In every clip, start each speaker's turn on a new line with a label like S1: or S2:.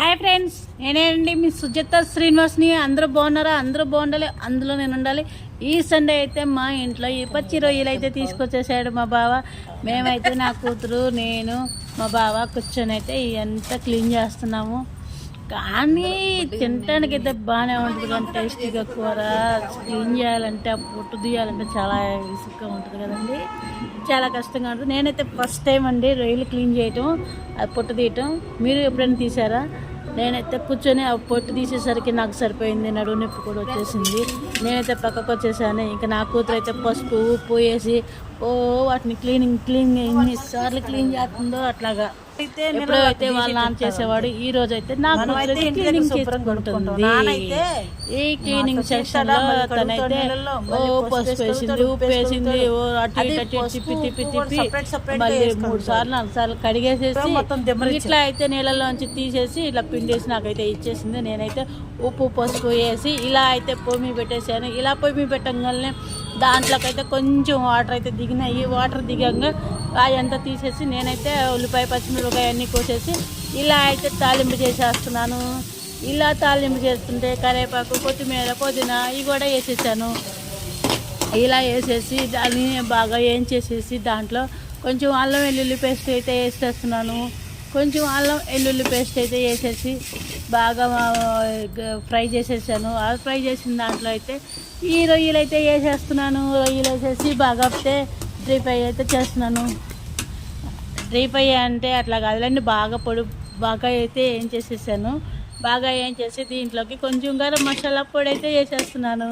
S1: Hi friends నేనేనండి మీ సుజాత శ్రీనివాస్ని. అందరూ బాగున్నారా? అందరూ బాగుండాలి. అందులో నేను ఉండాలి. ఈ సండే అయితే మా ఇంట్లో ఈ పచ్చి రొయ్యలు అయితే తీసుకొచ్చేసాడు మా బావ. మేమైతే నా కూతురు నేను మా బావ కూర్చొని అయితే ఇవంతా క్లీన్ చేస్తున్నాము. కానీ తినడానికి అయితే బాగానే ఉంటుంది కానీ టేస్టీగా కూర క్లీన్ చేయాలంటే పొట్టు తీయాలంటే చాలా ఇసుగ్గా ఉంటుంది కదండి. చాలా కష్టంగా ఉంటుంది. నేనైతే ఫస్ట్ టైం అండి రొయ్యలు క్లీన్ చేయటం అది పొట్టు తీయటం. మీరు ఎప్పుడైనా తీసారా? నేనైతే కూర్చొని ఆ పొట్టు తీసేసరికి నాకు సరిపోయింది నడువు నొప్పి కూడా వచ్చేసింది. నేనైతే పక్కకు వచ్చేసాను ఇంకా నా కూతురు అయితే పసుపు ఉప్పు వేసి ఓ వాటిని క్లీనింగ్ క్లీన్ ఎన్నిసార్లు క్లీన్ చేస్తుందో అట్లాగా ఎప్పుడైతే వాళ్ళు నాన్న చేసేవాడు ఈ రోజు అయితే నాకు క్లీనింగ్. చేసుకుంటుంది ఈ క్లీనింగ్
S2: సెక్షన్లో
S1: తనైతే ఓ పసుపు వేసింది ఉప్పు వేసింది ఓ అటు ఇటు తిప్పి తిప్పి తిప్పి మళ్ళీ. మూడు సార్లు నాలుగు సార్లు కడిగేసేసి. ఇట్లా అయితే నీళ్ళలోంచి తీసేసి ఇట్లా పిండేసి నాకైతే ఇచ్చేసింది నేనైతే ఉప్పు పసుపు వేసి ఇలా అయితే మీద పెట్టేసాను ఇలా మీద పెట్టగానే దాంట్లోకైతే కొంచెం వాటర్ అయితే దిగినాయి. వాటర్ దిగంగా అంతా తీసేసి నేనైతే ఉల్లిపాయ పచ్చిమిరపకాయ అన్నీ కోసేసి ఇలా అయితే తాలింపు చేసేస్తున్నాను. ఇలా తాలింపు చేస్తుంటే కరివేపాకు కొత్తిమీర పుదీనా ఇవి కూడా వేసేసాను. ఇలా వేసేసి దాన్ని బాగా ఏం చేసేసి దాంట్లో కొంచెం అల్లం వెల్లుల్లి పేస్ట్ అయితే వేసేస్తున్నాను. కొంచెం అల్లం వెల్లుల్లి పేస్ట్ అయితే వేసేసి బాగా ఫ్రై చేసేసాను. ఆ ఫ్రై చేసిన దాంట్లో అయితే ఈ రొయ్యలు అయితే వేసేస్తున్నాను. రొయ్యలు వేసేసి బాగా అయితే డ్రై ఫ్రై అయితే చేస్తున్నాను. డ్రై ఫ్రై అంటే అట్లా కాదులేండి బాగా పొడి బాగా అయితే ఏం చేసేసాను. బాగా ఏం చేసి దీంట్లోకి కొంచెం గరం మసాలా పొడి అయితే వేసేస్తున్నాను.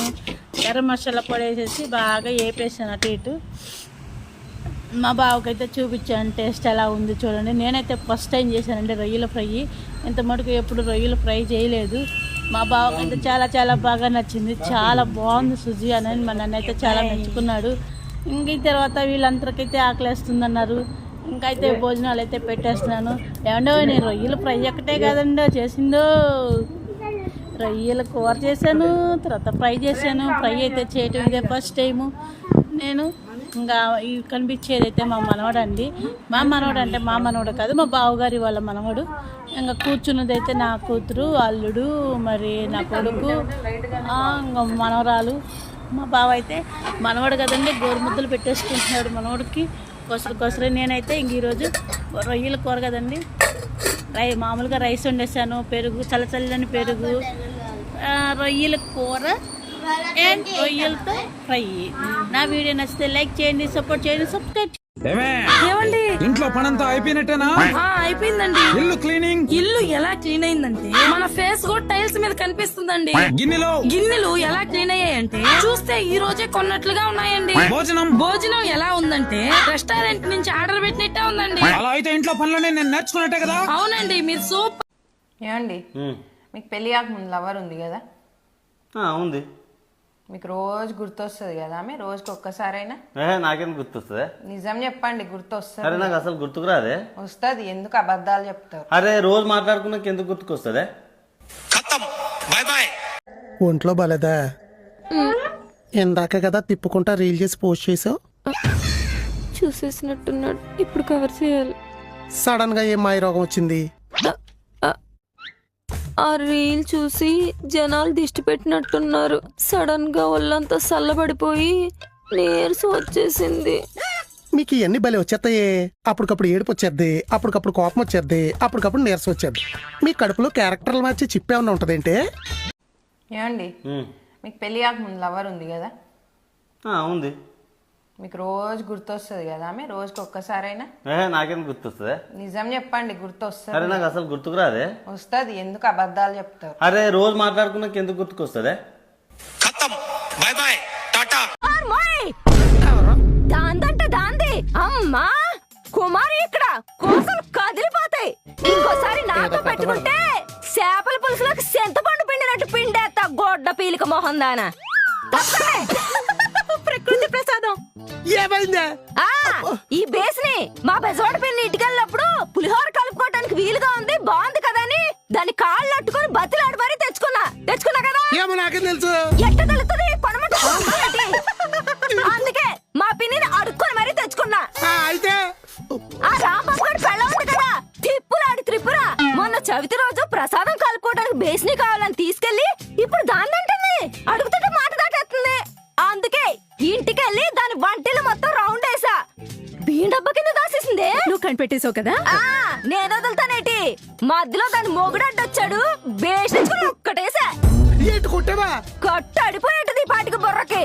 S1: గరం మసాలా పొడి వేసేసి బాగా వేపేసాను అటు ఇటు. మా బావకైతే చూపించాను టేస్ట్ ఎలా ఉంది చూడండి. నేనైతే ఫస్ట్ టైం చేశానండి రొయ్యల ఫ్రై. ఇంత మటుకు ఎప్పుడు రొయ్యలు ఫ్రై చేయలేదు. మా బావకైతే చాలా చాలా బాగా నచ్చింది. చాలా బాగుంది సుజీ అని మా నన్ను అయితే చాలా మెచ్చుకున్నాడు. ఇంక తర్వాత వీళ్ళందరికైతే ఆకలేస్తుందన్నారు. ఇంకైతే భోజనాలు అయితే పెట్టేస్తున్నాను. ఏమండో నేను రొయ్యలు ఫ్రై ఒక్కటే కదండో చేసిందో. రొయ్యల కూర చేశాను తర్వాత ఫ్రై చేశాను. ఫ్రై అయితే చేయటం ఇదే ఫస్ట్ టైము నేను ఇంకా కనిపించేదైతే కనిపించేది అయితే మా మనవడు అండి మా మనవడు అంటే మా మనవడు కాదు మా బావగారి వాళ్ళ మనవడు. ఇంకా కూర్చున్నది అయితే నా కూతురు అల్లుడు మరి నా కొడుకు ఇంకా మనవరాలు. మా బావ అయితే మనవడు కదండి గోరుముద్దలు పెట్టేసుకుంటున్నాడు మనవడికి. కొసరు కొసరు నేనైతే ఇంక ఈరోజు రొయ్యల కూర కదండి. రై మామూలుగా రైస్ వండేసాను పెరుగు చల్ల చల్లని పెరుగు రొయ్యల కూర అండ్ రొయ్యలతో ఫ్రై నా వీడియో నచ్చితే లైక్ చేయండి సపోర్ట్ చేయండి సబ్స్క్రైబ్
S3: ఏమే?
S4: ఏమండి?
S3: ఇంట్లో పనంతా అయిపోయినట్టేనా?
S4: ఆ, అయిపోయిందండి.
S3: ఇల్లు క్లీనింగ్?
S4: ఇల్లు ఎలా క్లీన్ అయిందంటే మన ఫేస్ కూడా టైల్స్ మీద కనిపిస్తుందండి.
S3: గిన్నెలో?
S4: గిన్నెలు ఎలా క్లీన్ అయ్యాయంటే చూస్తే ఈ రోజే కొన్నట్లుగా ఉన్నాయండి.
S3: భోజనం?
S4: భోజనం ఎలా ఉందంటే రెస్టారెంట్ నుంచి ఆర్డర్ పెట్టినట్టే ఉందండి.
S3: అలా అయితే ఇంట్లో పనులనే నేను నేర్చుకున్నట్టే కదా?
S4: అవునండి మీరు సూప్
S5: ఏమండి? మీకు పెళ్ళి కాకముందు లవర్ ఉంది కదా?
S6: ఆ, ఉంది.
S5: మీకు రోజు గుర్తొస్తుంది కదా ఆమె రోజుకి ఒక్కసారైనా?
S6: నాకేం గుర్తొస్తుంది?
S5: నిజం చెప్పండి
S6: అరే
S5: గుర్తొస్తుంది
S6: నాకు అసలు గుర్తుకు రాదే.
S5: వస్తుంది ఎందుకు అబద్ధాలు చెప్తారు?
S6: అరే రోజు మాట్లాడుకున్నాక ఎందుకు గుర్తుకొస్తుంది?
S7: ఒంట్లో బలదా? ఇందాక కదా తిప్పుకుంటా రీల్ చేసి పోస్ట్ చేసావు.
S8: చూసేసినట్టున్నాడు ఇప్పుడు కవర్ చేయాలి.
S7: సడన్గా ఏం మాయ రోగం వచ్చింది?
S8: ఆ రీల్ చూసి జనాలు దిష్టి పెట్టినట్టున్నారు. సడన్గా ఒళ్ళంతా చల్లబడిపోయి నీరసం వచ్చేసింది.
S7: మీకు ఇవన్నీ బలి వచ్చేస్తాయే. అప్పటికప్పుడు ఏడుపు వచ్చేద్ది అప్పటికప్పుడు కోపం వచ్చేద్ది అప్పటికప్పుడు నీరసం వచ్చేద్ది. మీ కడుపులో క్యారెక్టర్లు మార్చి చిప్ ఏమన్నా ఉంటదేంటే?
S5: ఏమండి? మీకు పెళ్ళి కాకముందు లవర్ ఉంది కదా?
S6: ఆ, ఉంది.
S5: మీకు రోజు గుర్తొస్తుంది కదా ఆమె? రోజుకి ఒక్కసారైనా?
S6: ఏ నాకేం గుర్తొస్తుంది?
S5: నిజం చెప్పండి
S6: అరే
S5: గుర్తొస్తుంది
S6: నాకు అసలు గుర్తుకు రాదే.
S5: వస్తుంది ఎందుకు అబద్ధాలు చెప్తారు
S6: అరే రోజు మాట్లాడుకున్నాక ఎందుకు గుర్తుకొస్తుంది?
S8: దాందంటే దాంది. అమ్మా! కుమారి ఇక్కడ. కోసలు కదిలిపోతాయి. ఇంకోసారి నాతో పెట్టుకుంటే చేపల పులుసులోకి చింతపండు పిండినట్టు పిండేస్తా గొడ్డ పీలిక మొహం దాన ప్రకృతి ప్రసాదం.
S7: ఏమైందే?
S8: ఆ ఈ బేస్ని మా బెజవాడ పిన్ని ఇటుకెళ్ళినప్పుడు పులిహోర కలుపుకోవటానికి వీలుగా ఉంది బాగుంది కదా అని దాని కాళ్ళు అట్టుకొని బతిలాడి మరీ తెచ్చుకున్నా. తెచ్చుకున్నా కదా?
S7: ఏమో నాకేం తెలుసు.
S8: ఎట్ట తెలుస్తుంది? కొనమంటే. అందుకే మా పిన్నిని అడుక్కొని మరీ తెచ్చుకున్నా.
S7: అయితే?
S8: ఆ రాంబాబు గారి పెళ్ళ ఉంది కదా? తిప్పులాడి త్రిపుర. మొన్న చవితి రోజు ప్రసాదం కలుపుకోవడానికి బేస్ని కావాలని తీసుకెళ్ళి ఇప్పుడు దాన్ని అంటుంది కనిపెట్టేశావు కదా? నేను వదులుతాను ఏంటి మధ్యలో దాని మొగుడు అడ్డొచ్చాడు. బేషించుకుని
S7: ఒక్కటేసా. కొట్టావా?
S8: కొట్ట అడిపోయేటది పాటికి బుర్రకి.